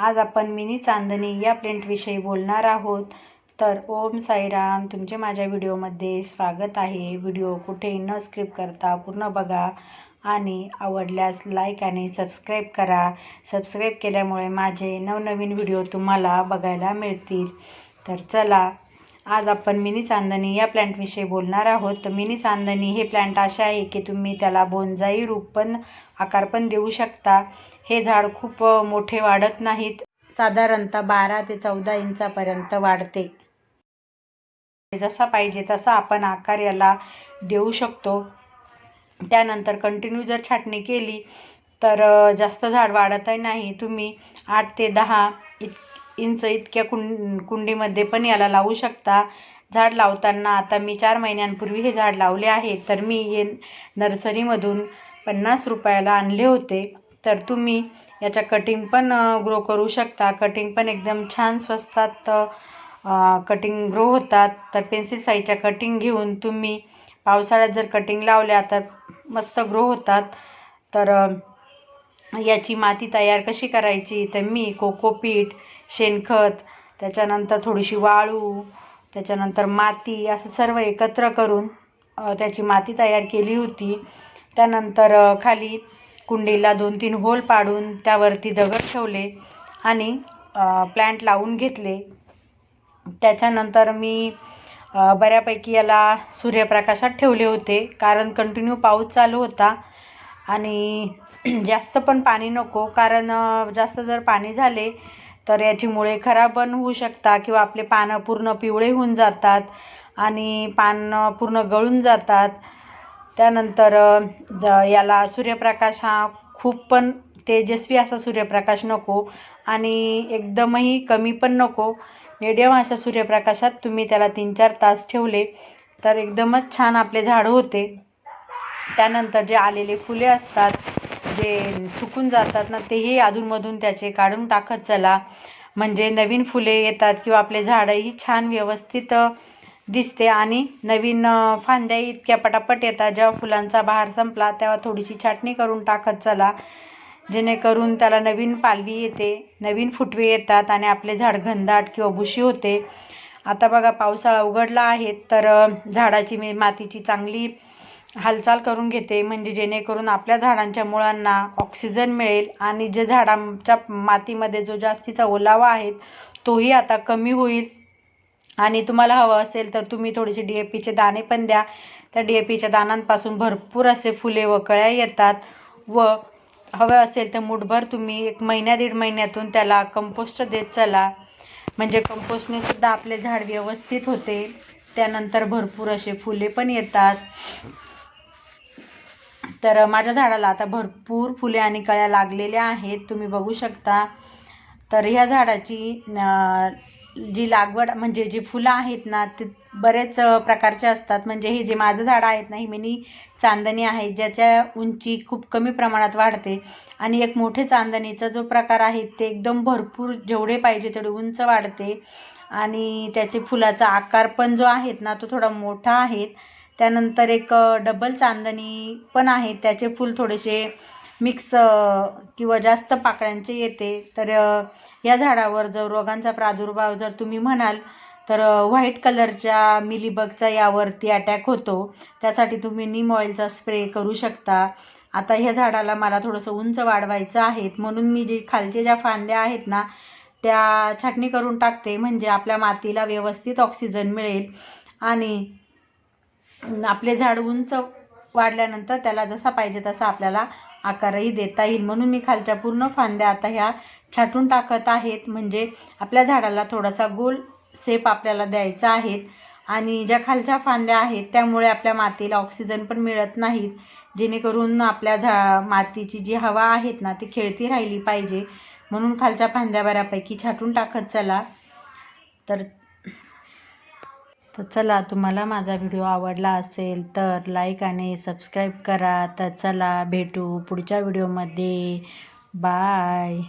आज आपण मिनी चांदणी या प्रिंटविषयी बोलणार आहोत. तर ओम साईराम तुमचे माझ्या व्हिडिओमध्ये स्वागत आहे. व्हिडिओ कुठे न स्क्रिप करता पूर्ण बघा आणि आवडल्यास लाईक आणि सबस्क्राईब करा. सबस्क्राईब केल्यामुळे माझे नवनवीन व्हिडिओ तुम्हाला बघायला मिळतील. तर चला आज आपण मिनी चांदणी या प्लॅन्टविषयी बोलणार आहोत. तर मिनी चांदणी हे प्लॅन्ट असे आहे की तुम्ही त्याला बोनजाई रूप पण आकार पण देऊ शकता. हे झाड खूप मोठे वाढत नाहीत. साधारणतः बारा ते चौदा इंचापर्यंत वाढते. जसा पाहिजे तसा आपण आकार याला देऊ शकतो. त्यानंतर कंटिन्यू जर छाटणी केली तर जास्त झाड वाढतही नाही. तुम्ही आठ ते दहा इत इंच इतक्या कुं कुंडीमध्ये पण याला लावू शकता. झाड लावताना आता मी चार महिन्यांपूर्वी हे झाड लावले आहे तर मी हे नर्सरीमधून पन्नास रुपयाला आणले होते. तर तुम्ही याच्या कटिंग पण ग्रो करू शकता. कटिंग पण एकदम छान स्वस्तात कटिंग ग्रो होतात. तर पेन्सिल साईजच्या कटिंग घेऊन तुम्ही पावसाळ्यात जर कटिंग लावल्या तर मस्त ग्रो होतात. तर याची माती तयार कशी करायची? तर मी कोकोपीट शेणखत त्याच्यानंतर थोडीशी वाळू त्याच्यानंतर माती असं सर्व एकत्र करून त्याची माती तयार केली होती. त्यानंतर खाली कुंडीला दोन तीन होल पाडून त्यावरती दगड ठेवले आणि प्लॅन्ट लावून घेतले. त्याच्यानंतर मी बऱ्यापैकी याला सूर्यप्रकाशात ठेवले होते. कारण कंटिन्यू पाऊस चालू होता. आणि जास्त पण पाणी नको कारण जास्त जर पाणी झाले तर याची मुळे खराब पण होऊ शकता किंवा आपले पानं पूर्ण पिवळे होऊन जातात आणि पानं पूर्ण गळून जातात. त्यानंतर ज- याला सूर्यप्रकाश हा खूप पण तेजस्वी असा सूर्यप्रकाश नको आणि एकदमही कमी पण नको. मिडियम अशा सूर्यप्रकाशात तुम्ही त्याला तीन चार तास ठेवले तर एकदमच छान आपले झाड होते. त्यानंतर जे आलेले फुले असतात जे सुकून जातात ना तेही अधूनमधून त्याचे काढून टाकत चला. म्हणजे नवीन फुले येतात किंवा आपले झाडंही छान व्यवस्थित दिसते आणि नवीन फांद्या इतक्या पटापट येतात. जेव्हा फुलांचा बहार संपला तेव्हा थोडीशी छाटणी करून टाकत चला. जेणेकरून त्याला नवीन पालवी येते नवीन फुटवे येतात आणि आपले झाड घनदाट किंवा बुशी होते. आता बघा पावसाळा उघडला आहे तर झाडाची मी मातीची चांगली हालचाल करून घेते. म्हणजे जेणेकरून आपल्या झाडांच्या मुळांना ऑक्सिजन मिळेल आणि जे झाडांच्या मातीमध्ये जो जास्तीचा ओलावा आहे तोही आता कमी होईल. आणि तुम्हाला हवं असेल तर तुम्ही थोडेसे डी ए पीचे दाणे पण द्या. त्या डी ए पीच्या दाणांपासून भरपूर असे फुले व कळ्या येतात व हवं असेल तर मुठभर तुम्ही एक महिन्या दीड महिन्यातून त्याला कंपोस्ट देत चला. म्हणजे कंपोस्टने सुद्धा आपले झाड व्यवस्थित होते. त्यानंतर भरपूर असे फुले पण येतात. तर माझ्या झाडाला आता भरपूर फुले आणि कळ्या लागलेल्या आहेत. तुम्ही बघू शकता. तर ह्या झाडाची जी लागवड म्हणजे जी फुलं आहेत ना ते बरेच प्रकारचे असतात. म्हणजे हे जे माझं झाड आहेत ना ही मिनी चांदणी आहे ज्याच्या उंची खूप कमी प्रमाणात वाढते. आणि एक मोठे चांदणीचा जो प्रकार आहे ते एकदम भरपूर जेवढे पाहिजे तेवढे उंच वाढते. आणि त्याचे फुलाचा आकार पण जो आहेत ना तो थोडा मोठा आहे. त्यानंतर एक डबल चांदणी पण आहे. त्याचे फूल थोडेसे मिक्स किंवा जास्त पाकळ्यांचे येते. तर या झाडावर जर रोगांचा प्रादुर्भाव जर तुम्ही म्हणाल तर व्हाईट कलरच्या मिलीबगचा यावरती अटॅक होतो. त्यासाठी तुम्ही नीम ऑइलचा स्प्रे करू शकता. आता ह्या झाडाला मला थोडंसं उंच वाढवायचं आहे. म्हणून मी जे खालचे ज्या फांद्या आहेत ना त्या छाटणी करून टाकते. म्हणजे आपल्या मातीला व्यवस्थित ऑक्सिजन मिळेल. आणि आपले झाड उंच वाढल्यानंतर त्याला जसा पाहिजे तसा आपल्याला आकारही देता येईल. म्हणून मी खालच्या पूर्ण फांद्या आता ह्या छाटून टाकत आहेत. म्हणजे आपल्या झाडाला थोडासा गोल सेप आपल्याला द्यायचा आहे. आणि ज्या खालच्या फांद्या आहेत त्यामुळे आपल्या मातीला ऑक्सिजन पण मिळत नाहीत जेणेकरून आपल्या झा मातीची जी हवा आहेत ना ती खेळती राहिली पाहिजे. म्हणून खालच्या फांद्या बऱ्यापैकी छाटून टाकत चला. तर तर चला तुम्हाला माझा व्हिडिओ आवडला असेल तर लाईक आणि सबस्क्राईब करा. तर चला भेटू पुढच्या व्हिडिओमध्ये. बाय